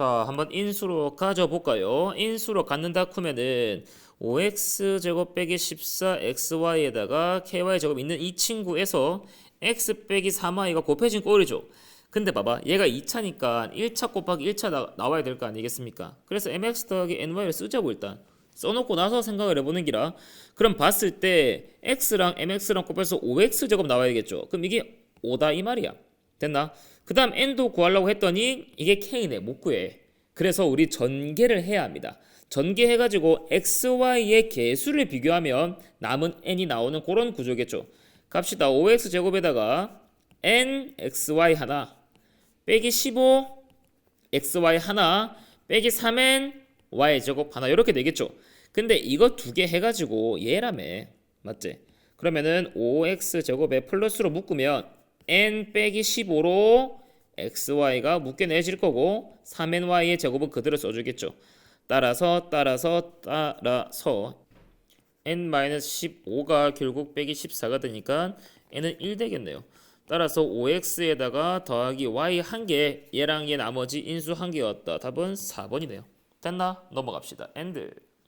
자, 한번 인수로 가져볼까요? 인수로 갖는다 하면은 5x 제곱 빼기 14xy에다가 ky 제곱 있는 이 친구에서 x 빼기 3y가 곱해진 꼴이죠. 근데 봐봐, 얘가 2차니까 1차 곱하기 1차 나, 나와야 될 거 아니겠습니까? 그래서 mx 더하기 ny를 쓰자고 일단 써놓고 나서 생각을 해보는 기라. 그럼 봤을 때 x랑 mx랑 곱해서 5x 제곱 나와야겠죠. 그럼 이게 5다 이 말이야. 됐나? 그 다음 n도 구하려고 했더니 이게 k네 못 구해. 그래서 우리 전개를 해야 합니다. 전개해가지고 xy의 개수를 비교하면 남은 n이 나오는 그런 구조겠죠. 갑시다. 5x 제곱에다가 n xy 하나 빼기 15 xy 하나 빼기 3n y 제곱 하나 이렇게 되겠죠. 근데 이거 두 개 해가지고 얘라며 맞지? 그러면은 5x 제곱에 플러스로 묶으면 n 빼기 15로 xy가 묶여내질 거고 3ny의 제곱은 그대로 써주겠죠. 따라서 따라서 따라서 n-15가 결국 빼기 14가 되니까 n은 1 되겠네요. 따라서 5x에다가 더하기 y 한 개, 얘랑 얘 나머지 인수 한 개였다. 답은 4번이네요. 됐나? 넘어갑시다. 엔드.